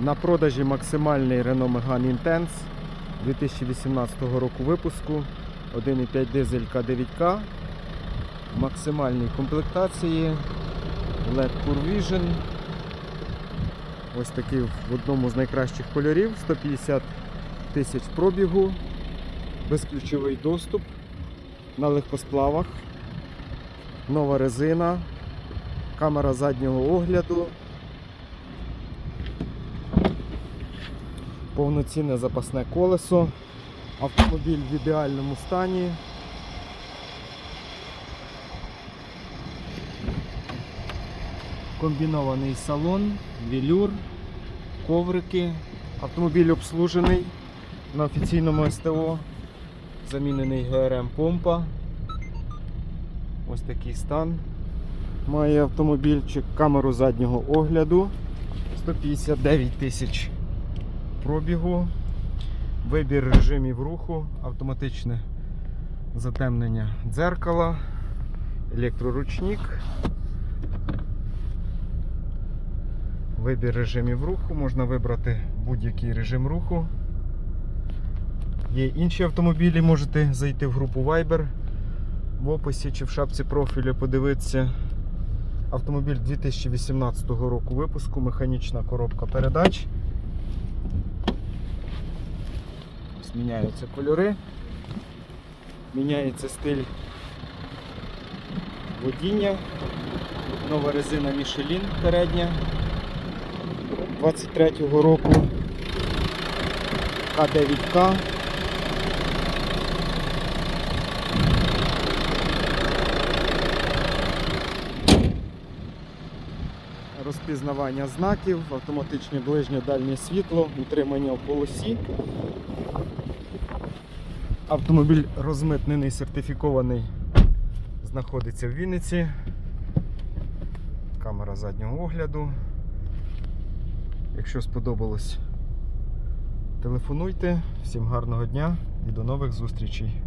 На продажі максимальний Renault Megane Intense 2018 року випуску. 1,5 дизель К9К. Максимальній комплектації. LED Pure Vision. Ось такий в одному з найкращих кольорів. 150 тисяч пробігу, безключовий доступ на легкосплавах, нова резина, камера заднього огляду, повноцінне запасне колесо, автомобіль в ідеальному стані. Комбінований салон, велюр, коврики. Автомобіль обслужений на офіційному СТО. Замінений ГРМ помпа. Ось такий стан. Має автомобільчик камеру заднього огляду. 159 тисяч пробігу. Вибір режимів руху, автоматичне затемнення дзеркала, електроручник. Вибір режимів руху, можна вибрати будь-який режим руху. Є інші автомобілі, можете зайти в групу Viber в описі чи в шапці профілю подивитися. Автомобіль 2018 року випуску, механічна коробка передач. Ось міняються кольори, міняється стиль водіння, нова резина Michelin передня 23-го року К9К. Розпізнавання знаків, автоматичне ближнє дальнє світло, утримання в полосі. Автомобіль розмитнений, сертифікований, знаходиться в Вінниці. Камера заднього огляду. Якщо сподобалось, телефонуйте. Всім гарного дня і до нових зустрічей.